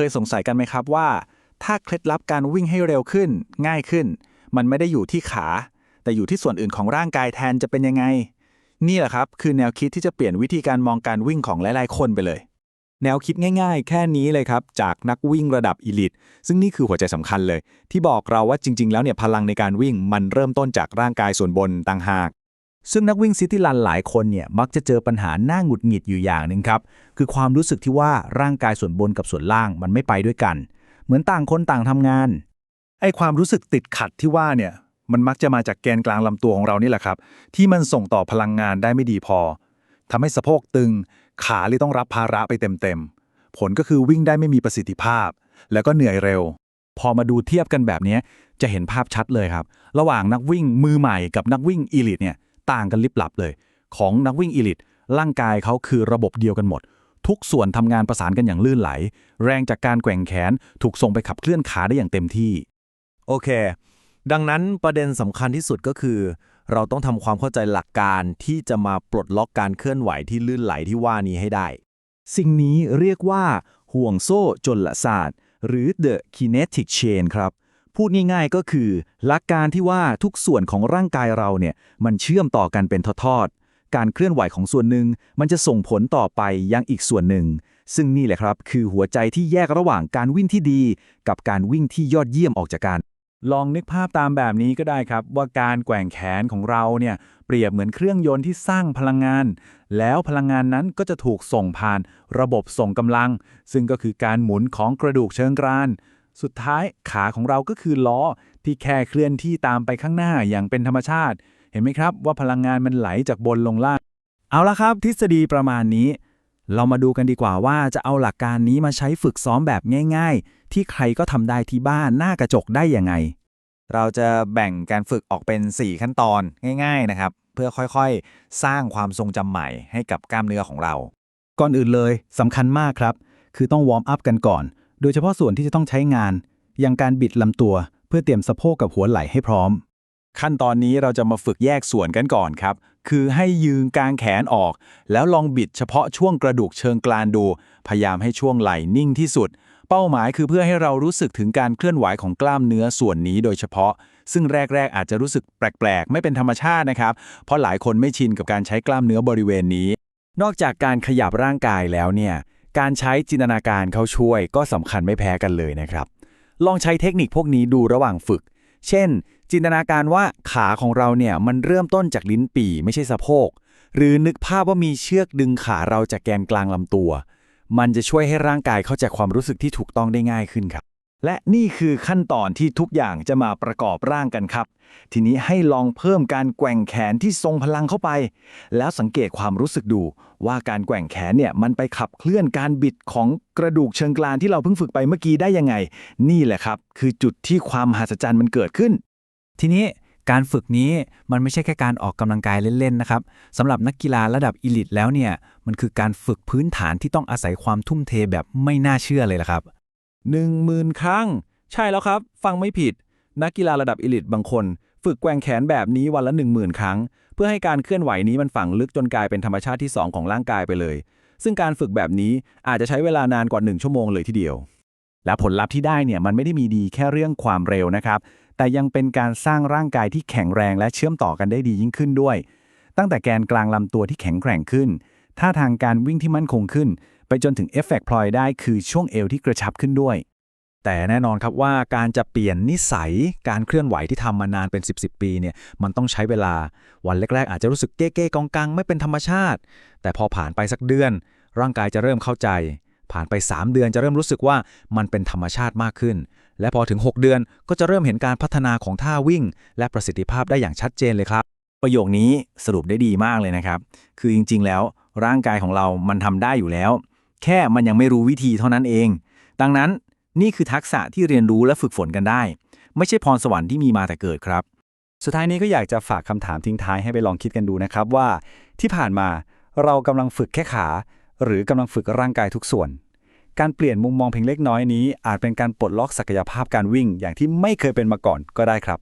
เคยสงสัยกันไหมครับว่า ถ้าเคล็ดลับการวิ่งให้เร็วขึ้น ง่ายขึ้น มันไม่ได้อยู่ที่ขา แต่อยู่ที่ส่วนอื่นของร่างกายแทนจะเป็นยังไง นี่แหละครับ คือแนวคิดที่จะเปลี่ยนวิธีการมองการวิ่งของหลาย ๆ คนไปเลย แนวคิดง่าย ๆ แค่นี้เลยครับ จากนักวิ่งระดับอีลิตซึ่งนี่คือหัวใจสำคัญเลย ที่บอกเราว่าจริง ๆ แล้วเนี่ยพลังในการวิ่งมันเริ่มต้นจากร่างกายส่วนบนต่างหาก ซึ่งนักวิ่งซิตี้รันหลายคนเนี่ยมักจะเจอปัญหาหน้าหงุดหงิดอยู่อย่างหนึ่งครับ คือความรู้สึกที่ว่าร่างกายส่วนบนกับส่วนล่างมันไม่ไปด้วยกัน เหมือนต่างคนต่างทำงาน ไอ้ความรู้สึกติดขัดที่ว่าเนี่ยมันมักจะมาจากแกนกลางลำตัวของเรานี่แหละครับ ที่มันส่งต่อพลังงานได้ไม่ดีพอทำให้สะโพกตึง ขาเลยต้องรับภาระไปเต็มๆ ผลก็คือวิ่งได้ไม่มีประสิทธิภาพ แล้วก็เหนื่อยเร็ว พอมาดูเทียบกันแบบนี้จะเห็นภาพชัดเลยครับ ระหว่างนักวิ่งมือใหม่กับนักวิ่งอีลิตเนี่ย ต่างกันลิบลับเลย ของนักวิ่งอีลิตร่างกายเขาคือระบบเดียวกันหมด ทุกส่วนทำงานประสานกันอย่างลื่นไหล แรงจากการแกว่งแขนถูกส่งไปขับเคลื่อนขาได้อย่างเต็มที่ โอเค ดังนั้นประเด็นสำคัญที่สุดก็คือ เราต้องทำความเข้าใจหลักการที่จะมาปลดล็อกการเคลื่อนไหวที่ลื่นไหลที่ว่านี้ให้ได้ สิ่งนี้เรียกว่าห่วงโซ่จลศาสตร์ หรือ the kinetic chain ครับ พูดง่ายๆก็คือหลักการที่ว่าทุกส่วนของร่างกายเราเนี่ยมันเชื่อมต่อกันเป็นทอดๆการเคลื่อนไหวของส่วนหนึ่งมันจะส่งผลต่อไปยังอีกส่วนหนึ่ง ซึ่งนี่แหละครับ คือหัวใจที่แยกระหว่างการวิ่งที่ดี กับการวิ่งที่ยอดเยี่ยมออกจากกัน ลองนึกภาพตามแบบนี้ก็ได้ครับ ว่าการแกว่งแขนของเราเนี่ยเปรียบเหมือนเครื่องยนต์ที่สร้างพลังงาน แล้วพลังงานนั้นก็จะถูกส่งผ่าน ระบบส่งกำลัง ซึ่งก็คือการหมุนของกระดูกเชิงกราน สุดท้ายขาของเราก็คือล้อที่แค่เคลื่อนที่ตามไปข้างหน้าอย่างเป็นธรรมชาติ เห็นไหมครับว่าพลังงานมันไหลจากบนลงล่าง เอาละครับ ทฤษฎีประมาณนี้ เรามาดูกันดีกว่าว่าจะเอาหลักการนี้มาใช้ฝึกซ้อมแบบง่าย ๆ ที่ใครก็ทำได้ที่บ้านหน้ากระจกได้ยังไง เราจะแบ่งการฝึกออกเป็น 4 ขั้นตอนง่าย ๆนะครับ เพื่อค่อยๆ สร้างความทรงจำใหม่ให้กับกล้ามเนื้อของเรา ก่อนอื่นเลยสำคัญมากครับ คือต้องวอร์มอัพกันก่อน โดยเฉพาะส่วนที่จะต้องใช้งาน อย่างการบิดลำตัว เพื่อเตรียมสะโพกกับหัวไหล่ให้พร้อม ขั้นตอนนี้เราจะมาฝึกแยกส่วนกันก่อนครับ คือให้ยืนกางแขนออก แล้วลองบิดเฉพาะช่วงกระดูกเชิงกรานดู พยายามให้ช่วงไหล่นิ่งที่สุด เป้าหมายคือเพื่อให้เรารู้สึกถึงการเคลื่อนไหวของกล้ามเนื้อส่วนนี้โดยเฉพาะ ซึ่งแรก ๆ อาจจะรู้สึกแปลกๆ ไม่เป็นธรรมชาตินะครับ เพราะหลายคนไม่ชินกับการใช้กล้ามเนื้อบริเวณนี้ นอกจากการขยับร่างกายแล้วเนี่ย การใช้จินตนาการเข้าช่วยก็สำคัญไม่แพ้กันเลยนะครับ ลองใช้เทคนิคพวกนี้ดูระหว่างฝึก เช่น จินตนาการว่าขาของเราเนี่ยมันเริ่มต้นจากลิ้นปี่ไม่ใช่สะโพก หรือนึกภาพว่ามีเชือกดึงขาเราจากแกนกลางลำตัว มันจะช่วยให้ร่างกายเข้าใจความรู้สึกที่ถูกต้องได้ง่ายขึ้นครับ และนี่คือขั้นตอนที่ทุกอย่างจะมาประกอบร่างกันครับ ทีนี้ให้ลองเพิ่มการแกว่งแขนที่ทรงพลังเข้าไป แล้วสังเกตความรู้สึกดู ว่าการแกว่งแขนเนี่ยมันไปขับเคลื่อนการบิดของกระดูกเชิงกรานที่เราเพิ่งฝึกไปเมื่อกี้ได้ยังไง นี่แหละครับ คือจุดที่ความมหัศจรรย์มันเกิดขึ้น ทีนี้การฝึกนี้มันไม่ใช่แค่การออกกำลังกายเล่นๆนะครับสำหรับนักกีฬาระดับอีลิตแล้วเนี่ยมันคือการฝึกพื้นฐานที่ต้องอาศัยความทุ่มเทแบบไม่น่าเชื่อเลยละครับ 1 0,000 ครั้ง ใช่แล้วครับ ฟังไม่ผิด นักกีฬาระดับอีลิตบางคน ฝึกแกว่งแขนแบบนี้วันละ 10,000 ครั้ง เพื่อให้การเคลื่อนไหวนี้มันฝังลึกจนกลายเป็นธรรมชาติที่ 2 ของร่างกายไปเลย ซึ่งการฝึกแบบนี้อาจจะใช้เวลานานกว่า 1 ชั่วโมงเลยทีเดียว และผลลัพธ์ที่ได้เนี่ยมันไม่ได้มีดีแค่เรื่องความเร็วนะครับแต่ยังเป็นการสร้างร่างกายที่แข็งแรงและเชื่อมต่อกันได้ดียิ่งขึ้นด้วย ตั้งแต่แกนกลางลำตัวที่แข็งแกร่งขึ้นท่าทางการวิ่งที่มั่นคงขึ้น ไปจนถึงเอฟเฟกต์พลอยได้คือช่วงเอวที่กระชับขึ้นด้วย แต่แน่นอนครับว่าการจะเปลี่ยนนิสัยการเคลื่อนไหวที่ทำมานานเป็น 10บสปี เนี่ย มันต้องใช้เวลา วันแรก ๆ อาจจะรู้สึกเก้ๆกองกังไม่เป็นธรรมชาติ แต่พอผ่านไปสักเดือน ร่างกายจะเริ่มเข้าใจ ผ่านไป 3 เดือนจะเริ่มรู้สึกว่ามันเป็นธรรมชาติมากขึ้น และพอถึง 6 เดือนก็จะเริ่มเห็นการพัฒนาของท่าวิ่ง และประสิทธิภาพได้อย่างชัดเจนเลยครับประโยคนี้สรุปได้ดีมากเลยนะครับ คือจริงๆ แล้วร่างกายของเรามันทำได้อยู่แล้ว แค่มันยังไม่รู้วิธีเท่านั้นเอง ดังนั้นนี่คือทักษะที่เรียนรู้และฝึกฝนกันได้ ไม่ใช่พรสวรรค์ที่มีมาแต่เกิดครับ สุดท้ายนี้ก็อยากจะฝากคำถามทิ้งท้ายให้ไปลองคิดกันดูนะครับว่า ที่ผ่านมาเรากำลังฝึกแค่ขา หรือกำลังฝึกร่างกายทุกส่วน การเปลี่ยนมุมมองเพียงเล็กน้อยนี้ อาจเป็นการปลดล็อกศักยภาพการวิ่งอย่างที่ไม่เคยเป็นมาก่อนก็ได้ครับ